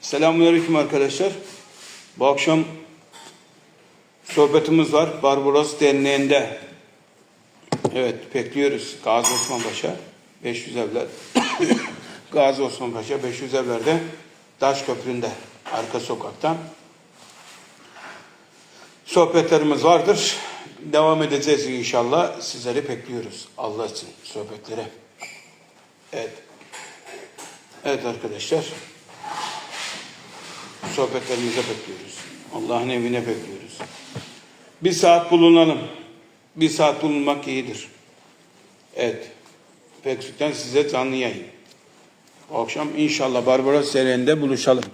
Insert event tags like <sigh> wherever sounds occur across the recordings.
Selamünaleyküm arkadaşlar. Bu akşam sohbetimiz var Barbaros Derneği'nde. Evet bekliyoruz Gazi Osman Paşa 500 evler. <coughs> Gazi Osman Paşa 500 evlerde Daş Köprü'nde arka sokakta. Sohbetlerimiz vardır. Devam edeceğiz inşallah. Sizleri bekliyoruz. Allah için sohbetlere. Evet. Evet arkadaşlar. Sohbetlerimize bekliyoruz. Allah'ın evine bekliyoruz. Bir saat bulunalım. Bir saat bulunmak iyidir. Evet. Peksük'ten size canlı yayın. Bu akşam inşallah Barbaros Seren'de buluşalım.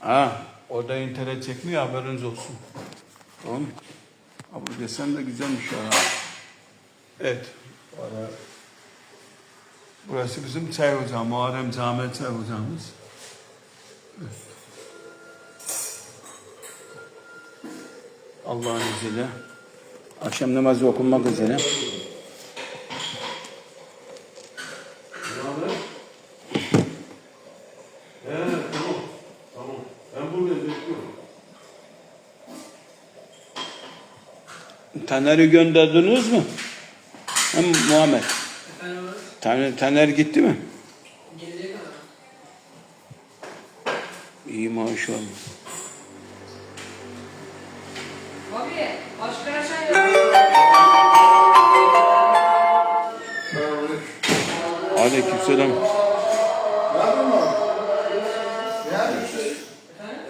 Ha, orada internet çekmiyor haberiniz olsun. Tamam mı? Ha, bu desen de güzelmiş ya. Evet. Burası bizim çay ocağı, Muharrem Cami çay ocağımız. Evet. Allah'ın izniyle akşam namazı okunmak üzere. Taner'i gönderdiniz mi? Hem Muhammed. Taner, Taner gitti mi? Gelecek ama. İyi maşallah. Aleykümselam. Ne yapıyorsun? Ne yapıyorsun? Efendim?